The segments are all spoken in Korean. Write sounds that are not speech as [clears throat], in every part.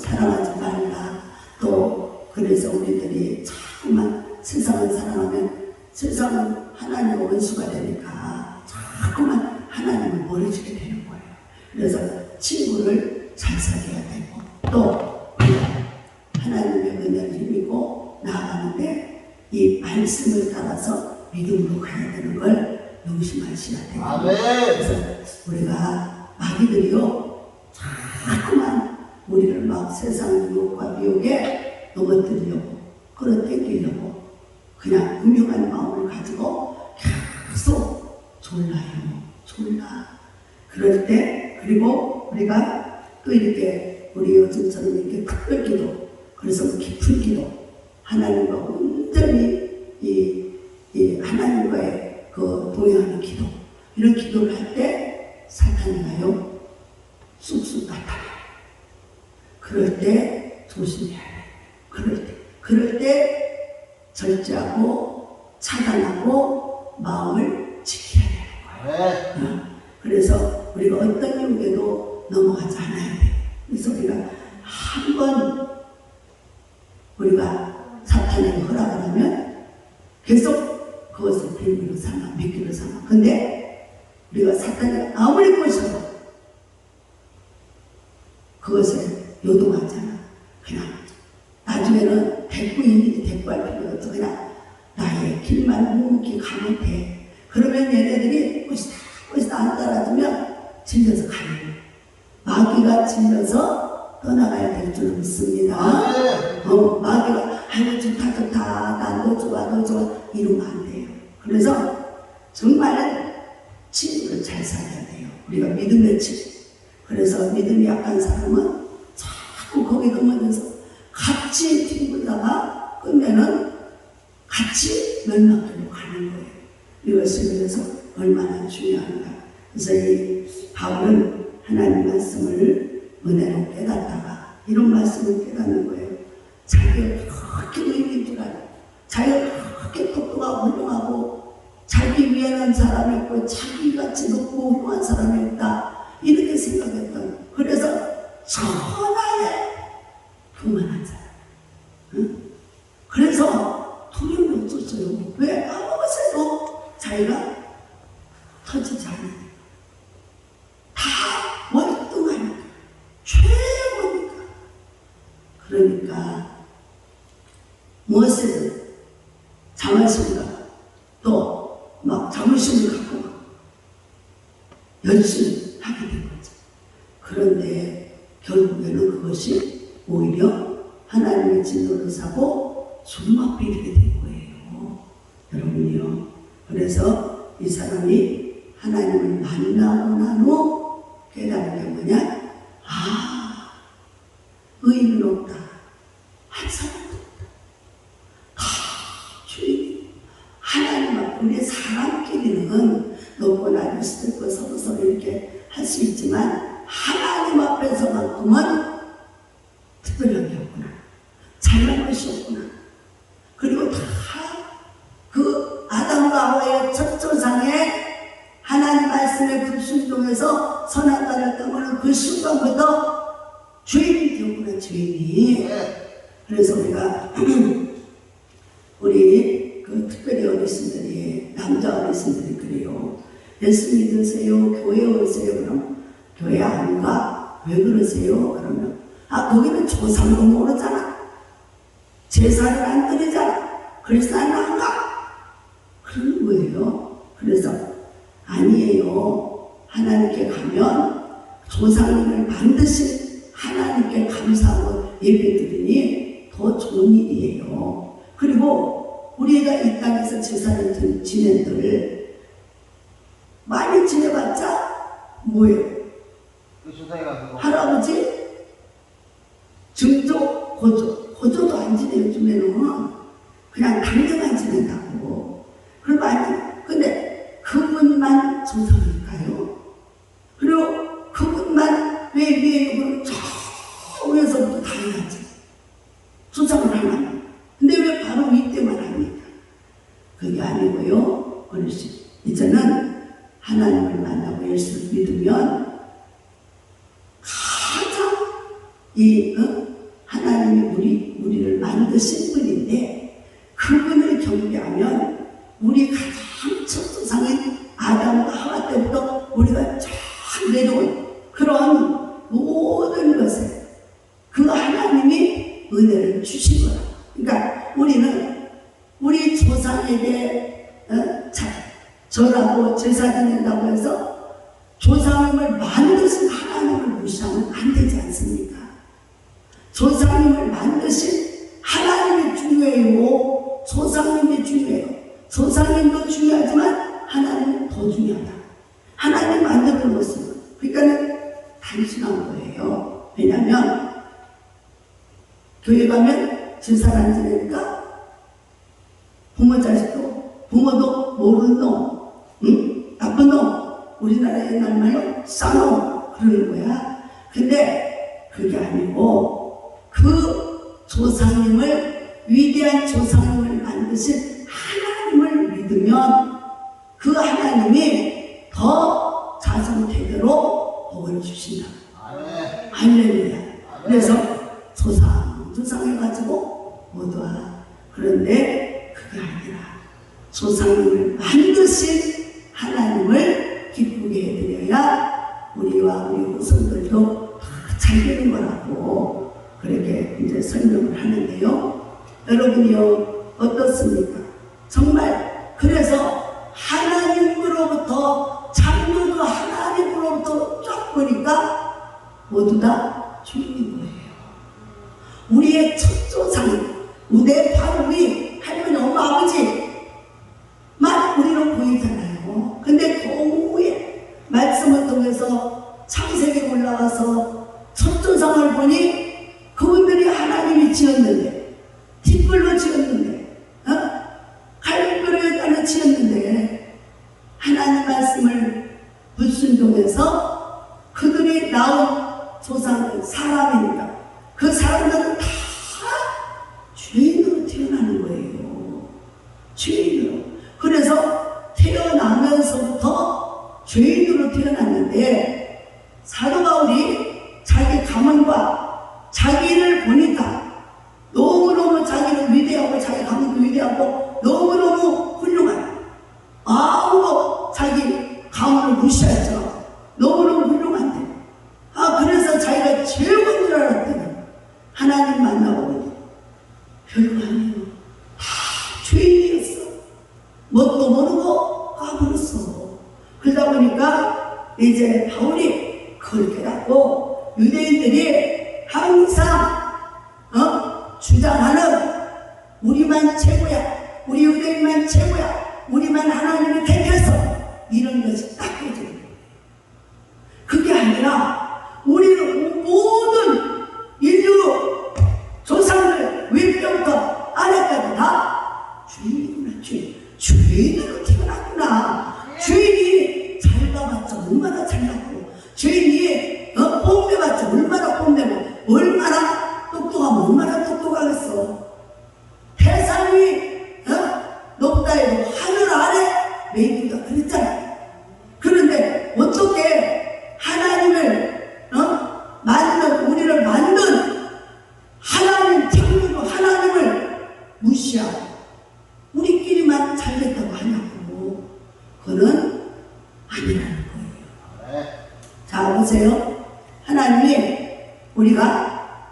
사랑하지 말라. 또 그래서 우리들이 자꾸만 세상을 사랑하면 세상은 하나님의 원수가 되니까 자꾸만 하나님을 멀어지게 되는 거예요. 그래서 친구를 잘 사귀어야 되고 또 하나님의 은혜를 힘입고 나아가는데 이 말씀을 따라서 믿음으로 가야 되는 걸 명심하셔야 돼요. 아멘. 그래서 우리가 마귀들이요 우리를 막 세상 유혹과 미혹에 넘어뜨리려고 끌어당기려고 그냥 음흉한 마음을 가지고 계속 졸라요. 졸라. 그럴 때 그리고 우리가 또 이렇게 우리 요즘처럼 이렇게 특별 기도 그래서 깊은 기도 하나님과 온전히 이, 이 하나님과의 그 동행하는 기도 이런 기도를 할 때 사탄이가요 쑥쑥 나타나요. 그럴 때 조심해야 돼. 그럴 때 그럴 때 절제하고 차단하고 마음을 지켜야 되는 거예요. 아멘. 어? 그래서 우리가 어떤 유혹에도 넘어가지 않아야 돼. 그래서 우리가 한 번 우리가 사탄에게 허락을 하면 계속 그것을 빌미로 삼아, 믿기로 삼아. 근데 우리가 사탄이 아무리 꼬셔도 그것을 요동하잖아. 그냥 나중에는 대꾸인들이 대꾸할 필요 없어. 그냥 나의 길만 묵묵히 가면 돼. 그러면 얘네들이 꼬시다 꼬시다 안 따라주면 질려서 가는 거야. 마귀가 질려서 떠나가야 될 줄 믿습니다. 아멘. 어, 마귀가 아이고 좋다 좋다 난너 좋아 너 좋아 이러면 안 돼요. 그래서 정말 친구를 잘 사귀어야 돼요. 우리가 믿음의 친구. 그래서 믿음이 약한 사람은 자꾸 거기 그만해서 같이 뒹굴다가 끝내는 같이 멸망하려고 가는 거예요. 이것이 그래서 얼마나 중요한가. 그래서 이 바울은 하나님 말씀을 은혜로 깨닫다가 이런 말씀을 깨닫는 거예요. 자기가 그렇게 의인인 줄 알고 자기가 그렇게 똑똑하고 훌륭하고 자기 위에는 사람이 없고 자기같이 높고 훌륭한 사람이 없다 이렇게 생각했던 그래서 천하에 사람 응? 그래서 두려움이 없었어요. 왜? 아무것에도 자기가 터지지 않으니까 다 월등하니까 최고니까. 그러니까 무엇이든 자만심과 또막 자부심을 갖고 막 열심히 하게 된 거죠. 그런데 결국에는 그것이 오히려 하나님의 진노를 사고 이르게 된 거예요. 여러분이요. 그래서 이 사람이 하나님을 만나고 난 후 깨달은 게 뭐냐? 아, 의인은 없다. 한 사람도 없다. 다 주인이 하나님 앞 우리 사람끼리는 높고 낮을 수도 있고 서로 서로 이렇게 할 수 있지만 하나님 앞에서만큼은 되었구나 죄인이. 그래서 우리가 [clears throat] 우리 그 특별히 어르신들이 남자 어르신들이 그래요. 예수 믿으세요. 교회 오세요. 그럼 교회 안 가? 왜 그러세요? 그러면 아 거기는 조상도 모르잖아. 제사를 안 드리잖아. 그래서 안 가. 그런 거예요. 그래서 아니에요. 하나님께 가면 조상님을 반드시 하나님께 감사하고 예배드리니 더 좋은 일이에요. 그리고 우리가 이 땅에서 제사를 드- 지낸들 많이 지내봤자 뭐예요? 그 할아버지 증조 고조 고조도 안 지내 요즘에는 그냥 당장만 지낸다고 그럼 아니 근데 그분만 조상일까요? 그리고 그분만 왜 위에 그저 위에서부터 다 해야지 조상을 하나 근데 왜 바로 윗대만 합니까? 그게 아니고요 어르신 이제는 하나님을 만나고 예수를 믿으면 가장 이 어? 중요해요. 조상님이 중요해요. 조상님도 중요하지만 하나님은 더 중요하다. 하나님 만드는 모습. 그러니까는 단순한 거예요. 왜냐면 교회 가면 제사를 지내니까 부모 자식도 부모도 모르는 놈, 응? 나쁜 놈, 우리나라 옛날 말로 싸놈 그러는 거야. 근데 그게 아니고 그 조상님을 위대한 조상님을 만드신 하나님을 믿으면 그 하나님이 더 자손 대대로 복을 주신다. 할렐루야. 그래서 조상, 조상 해가지고 모두와 그런데 그게 아니라 조상님을 만드신 여러분이요 어떻습니까? 정말 그래서 하나님으로부터 장로도 하나님으로부터 쫙 보니까 모두 다 주님인 거예요. 우리의 첫 조상, 내 바로 위 할머니, 엄마, 아버지만 우리는 보이잖아요. 근데 그 후에 말씀을 통해서 창세기에 올라와서 첫 조상을 보니 그분들이 하나님이 지었는데 가문을 무시했죠. 너무너무 훌륭한데. 아, 그래서 자기가 최고인 줄 알았더니 하나님 만나보니 별거 아니에요. 다 죄인이었어. 뭣도 모르고 까불었어. 그러다 보니까 이제 바울이 그걸 깨닫고 유대인들이 항상 어? 주장하는 우리만 최고야. 우리 유대인만 최고야. 우리만 하나님이 택해서 이런 것이 딱 깨지는 거예요. 그게 아니라 우리는 모든 인류 조상들 윗부터 아래까지 다 죄인이구나 죄인 죄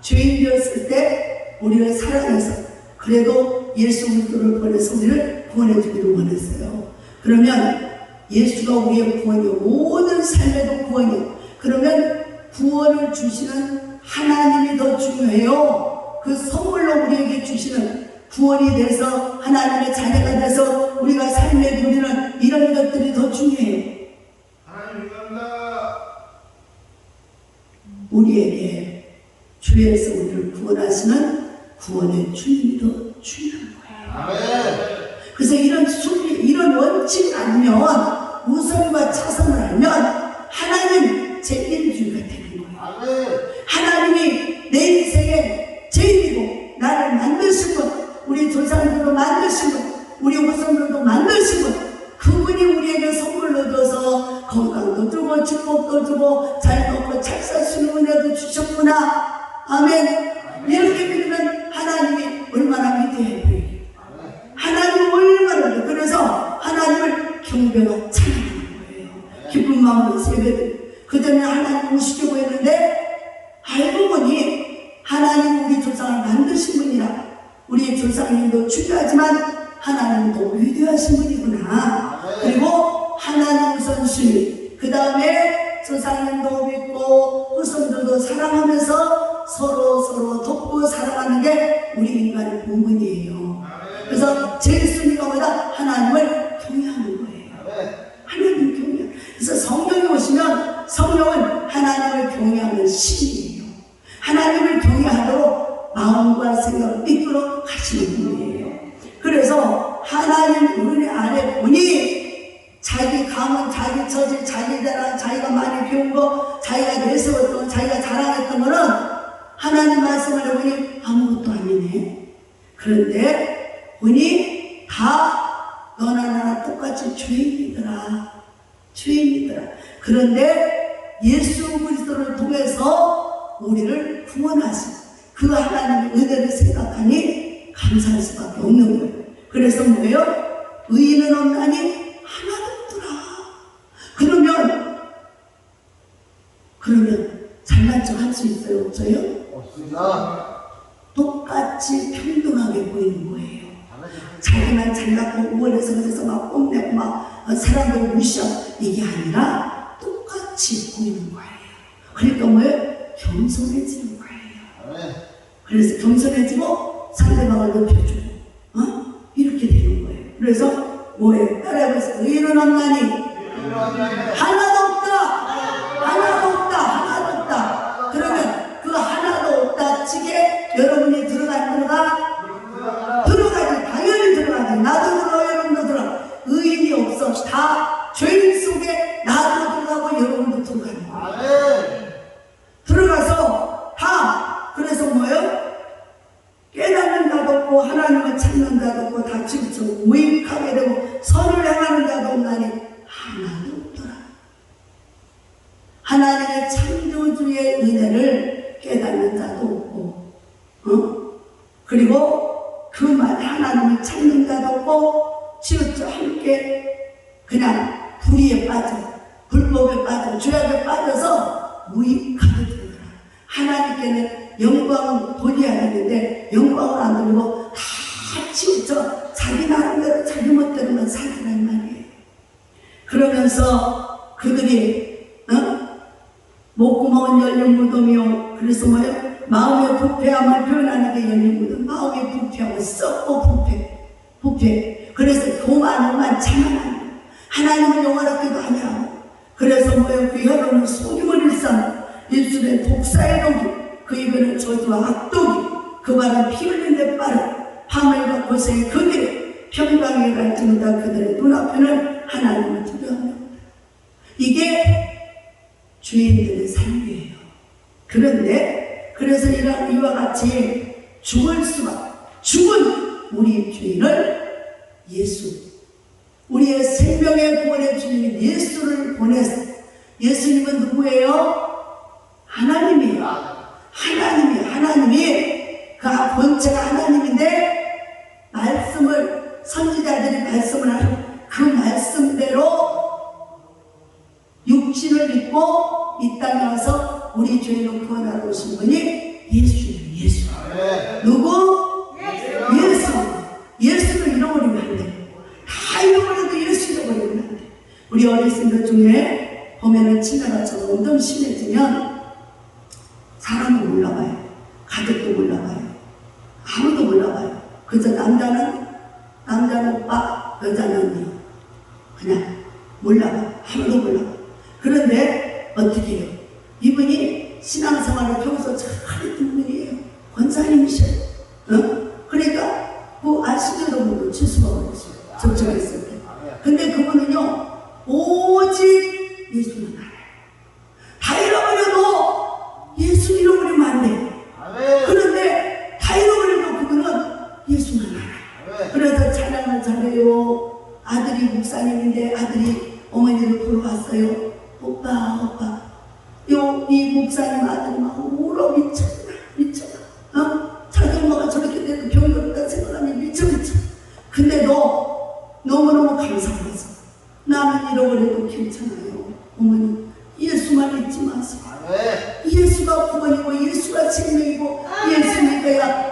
죄인 되었을 때 우리를 사랑해서 그래도 예수 그리스도를 보내서 우리를 구원해 주기를 원했어요. 그러면 예수가 우리의 구원이요 모든 삶에도 구원이요. 그러면 구원을 주시는 하나님이 더 중요해요. 그 선물로 우리에게 주시는 구원이 돼서 하나님의 자녀가 돼서 우리가 삶에 누리는 이런 것들이 더 중요해요. 우리에게 주에서 우리를 구원하시는 구원의 주님이 더 중요한 거예요. 그래서 이런 순리, 이런 원칙을 알면 우선과 차선을 알면 하나님 제일 우선순위 그 다음에 조상님도 믿고 후손들도 사랑하면서 서로 서로 돕고 사랑하는 게 우리 인간의 본분이에요 다 너나 나나 똑같이 죄인이더라. 죄인이더라. 그런데 예수 그리스도를 통해서 우리를 구원하신 그 하나님의 은혜를 생각하니 감사할 수밖에 없는 거예요. 그래서 뭐예요? 의인은 없나니 하나도 없더라. 그러면 그러면 잘난 척 할 수 있어요? 없어요? 없습니다. 똑같이 평등하게 보이는 거예요. 자기만 잘났고 우월해서 그래서 막 뽐내고 막 사람들 무시하고 이게 아니라 똑같이 보이는 거예요. 그러니까 뭐예요? 겸손해지는 거예요. 그래서 겸손해지고 상대방을 높여주고 어? 이렇게 되는 거예요. 그래서 뭐예요? 따라해보세요. 의인은 없나니 하나도 없다. 하나도 없다. 하나도 없다. 그러면 그 하나도 없다 치게 여러분이 그리고 그말 하나님을 찾는 자도 없고 치우쳐 함께 그냥 불의에 빠져 불법에 빠져 죄악에 빠져서 무익하게 되더라 하나님께는 영광을 돌려야 되는데 영광을 안 돌리고 다 치우쳐 자기 나름대로 자기 멋대로만 살더란 말이에요 그러면서 그들이 어? 목구멍은 열린 무덤이요. 그래서 뭐예요? 마음의 부패함을 표현하는 게 무덤. 마음의 부패함을 썩고 부패. 부패. 그래서 참아하는 거예요. 하나님을 영원하게도 아니하고. 그래서 뭐예요? 그 혀로는 속임을 일삼. 입술에 독사의 독이. 그 입에는 저주와 악독이. 그 발은 피데 빠른. 하늘과 고생의 그 길. 평강에 못한 그들의 눈앞에는 하나님을 두려워합니다. 이게 주인들의 삶이에요. 그런데 그래서 이와 같이 죽을 수가 죽은 우리 주인을 예수 우리의 생명의 구원의 주인 예수를 보내서 예수님은 누구예요? 하나님이에요. 하나님이 하나님이 그 본체가 하나님인데 말씀을 선지자들이 말씀을 하는 그 말씀대로 육신을 믿고 이 땅에 와서 우리 죄인을 구원하러 오신 분이 예수예요, 예수. 아멘. 누구? 예수. 예수를 잃어버리면 안 돼. 다 잃어버려도 예수 잃어버리면 안 돼. 우리 어르신들 중에 보면은 치매가 점점 심해지면 사람을 몰라봐요. 가족도 몰라봐요. 아무도 몰라봐요. 그저 남자는 남자는 오빠, 여자는 언니. 그냥 몰라봐. 아무도 몰라봐. 그런데 어떻게 해요? 이분이 신앙생활을 평소 잘 했던 분이에요. 권사님이셔요. 어? 그러니까 그 아시는 여러분도 칠수가 어렸 예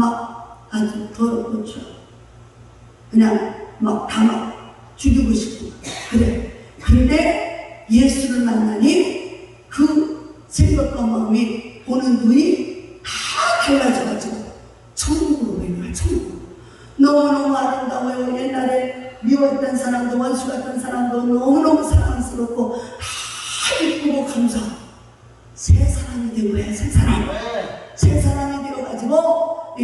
막 아주 더럽고 추워. 그냥 막 다 막 죽이고 싶고 그래. 근데 예수를 만나니 그 생각과 마음이 보는 눈이 다 달라져가지고 천국으로 보이는 천국. 너무너무 아름다워요. 옛날에 미웠던 사람도 원수 같던 사람도 너무너무 사랑스럽고 다 이쁘고 감사하고 새 사람이 된 거야 새 사람.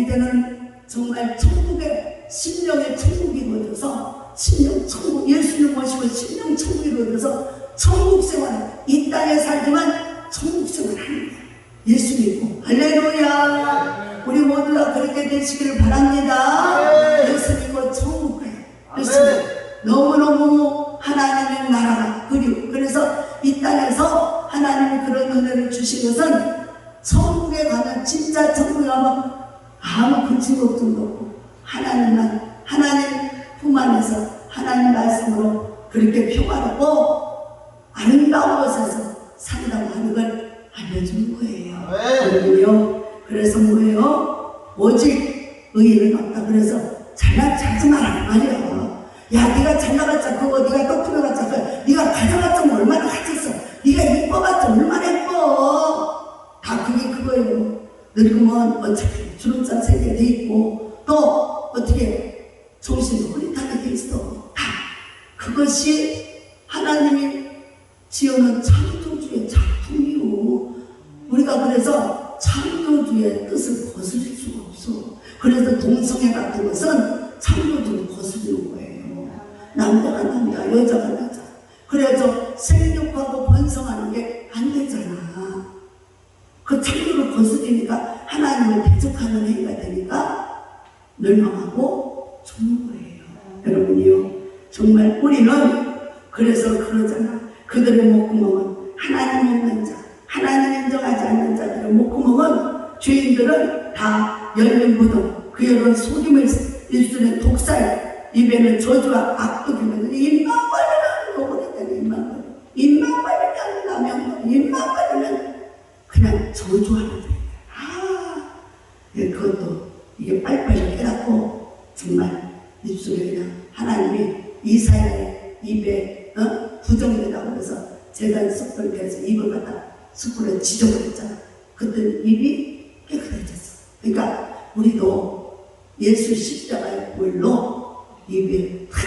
이제는 정말 천국의 심령의 천국이 이루어져서 심령 천국 예수를 모시고 심령 천국이 이루어져서 천국 생활 이 땅에 살지만 천국 생활 하는 거야. 예수 믿고. 할렐루야. 우리 모두 다 그렇게 되시기를 바랍니다. 예수 믿고 천국 가요. 예수 믿고 너무너무 하나님의 나라가 그리고 그래서 이 땅에서 하나님이 그런 은혜를 주신 것은 천국에 가면 진짜 천국에 가면 근심 걱정도 없고 하나님만 하나님 품 안에서 하나님 말씀으로 그렇게 평화롭고 아름다운 곳에서 산다고 하는 걸 알려주는 거예요. 여러분요. 그래서 뭐예요? 오직 의인은 없다. 그래서 잘나 자지 말란 말이야. 야, 네가 잘나갔자 그거 네가 그 네가 가져갔자 뭐 얼마나 가졌어. 네가 이뻐봤자 얼마나 이뻐. 다 그게 그거예요. 늙으면 어차피 주름살 새게 돼 있고 또 어떻게 정신도 흐릿하게 돼 있어. 다 그것이 하나님이 지어놓은 여러분이요. 정말 우리는 그래서 그러잖아. 그들의 목구멍은 하나님 없는 자, 하나님 인정하지 않는 자들의 목구멍은 죄인들은 다 열린 무덤, 그 열은 속임을 일순의 독살, 입에는 저주와 악독이면 입만 벌리면 요거랬다니 입만 벌리 입만 벌리면 라면 입만 벌리면 그냥 저주하는 거예요. 아, 예, 그것도 이게 빨리빨리 깨닫고 정말 입술에 그냥 하나님이 이사야의 입에 어? 부정이라고 그래서 재단 숯불 대서 입을 갖다 숯불에 지져버렸잖아. 그때 입이 깨끗해졌어. 그러니까 우리도 예수 십자가의 불로 입에 탁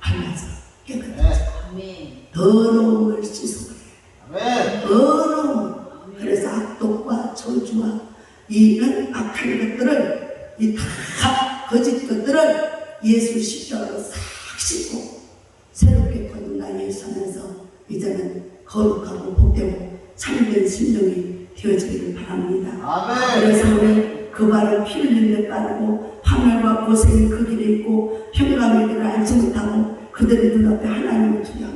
발라서 깨끗해져. 아멘. 더러움을 씻어버려요. 아멘. 더러움. 그래서 악독과 저주와 이런 악한 것들을 이 다 거짓 것들을 예수 십자가로 싹 씻고 새롭게 거듭난 예수 안에서 이제는 거룩하고 복되고 참된 심령이 되어지기를 바랍니다. 아멘. 그래서 우리 그 발을 피 흘리는 데 빠르고 파멸과 고생이 그 길에 있고 평강의 길을 알지 못하고 그들의 눈앞에 하나님을 두려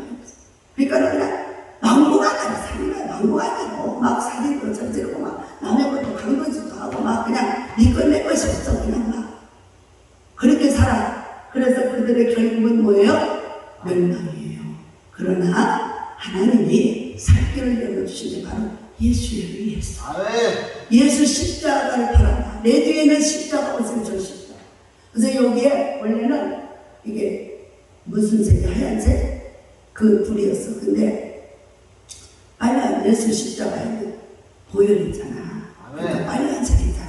그들의 결국은 뭐예요? 멸망이에요. 그러나 하나님이 살 길을 열어주신 게 바로 예수예요. 예수. 아멘. 예수 십자가를 바란다. 내 뒤에는 십자가가 있으면 저 십자가. 그래서 여기에 원래는 이게 무슨 색이 하얀색? 그 불이었어. 근데 빨간 예수 십자가에 보혈이잖아. 그러니까 아멘. 빨간색이잖아.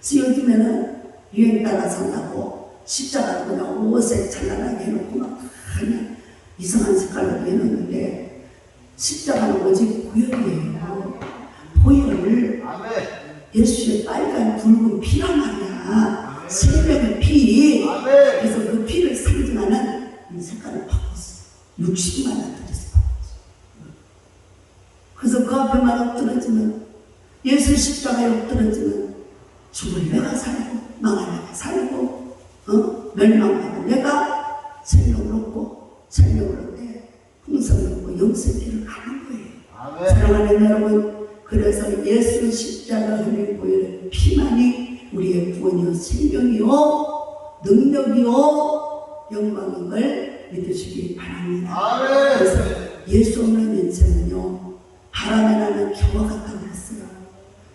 그래서 요즘에는 유행 따라 산다고 십자가를 그냥 오색 찬란하게 해놓고 막 그냥 이상한 색깔로 해놓는데 십자가는 오직 보혈이에요. 보혈을. 예수의 빨간 붉은 피란 말이야. 생명의 피. 그래서 그 피를 상징하는 이 색깔을 바꿨어. 60만 원 들여서 바꿨어. 그래서 그 앞에만 엎드러지면 예수 십자가에 엎드러지면 죽을 내가 살고 망할 내가 살고 어? 멸망받은 내가 생명을 얻고 생명을 얻되 풍성을 얻고 영생의 길을 가는 거예요. 아멘. 사랑하는 여러분, 그래서 예수 십자가 흘린 보혈의 피만이 우리의 구원이요, 생명이요, 능력이요, 영광인 걸 믿으시기 바랍니다. 그래서 아멘. 예수 없는 인생은요, 바람에 나는 겨와 같다고 그랬어요.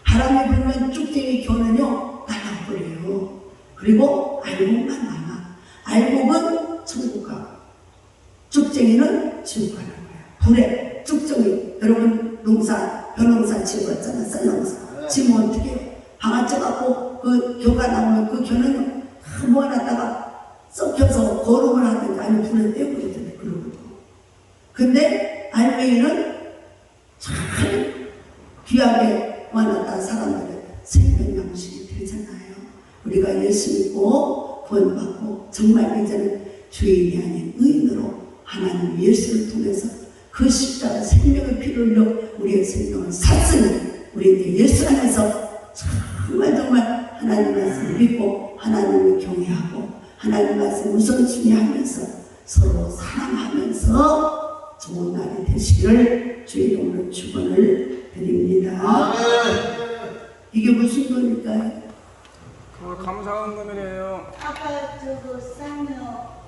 바람이 불면 쭉쟁이 겨는요, 날아버려요. 그리고 알곡만 남아. 알곡은 천국 가고, 쭉쟁이는 지옥 가는 거야. 불에 쭉쟁이 여러분 농사 벼농사 지었잖아 쌀농사 지면 어떻게 해요? 방아쪄 갖고 그 겨가 나오면 그 겨는 다 모아놨다가 썩혀서 거름을 하든지 아니면 불에 떼버리든지 그러거든 근데 알맹이는 잘 귀하게 모아놨다 사람들의 생명 양식이 되잖아요 우리가 예수 믿고 구원받고 정말 이제는 죄인이 아닌 의인으로 하나님 예수를 통해서 그 십자가 생명의 피를 흘려 우리의 생명을 샀으니 우리 이제 예수 안에서 정말 정말 하나님 말씀을 믿고 하나님을 경외하고 하나님 말씀 우선순위 하면서 서로 사랑하면서 좋은 날이 되시기를 주의 이름으로 축원을 드립니다. 이게 무슨 겁니까? 그거 감사한 금이래요. 아까 저그 쌍녀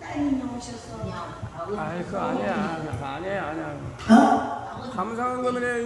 따님이 오셔서 그냥 아버지 아이 그거 아니야. 아니야 아니야. 어? 감사한 금이래요.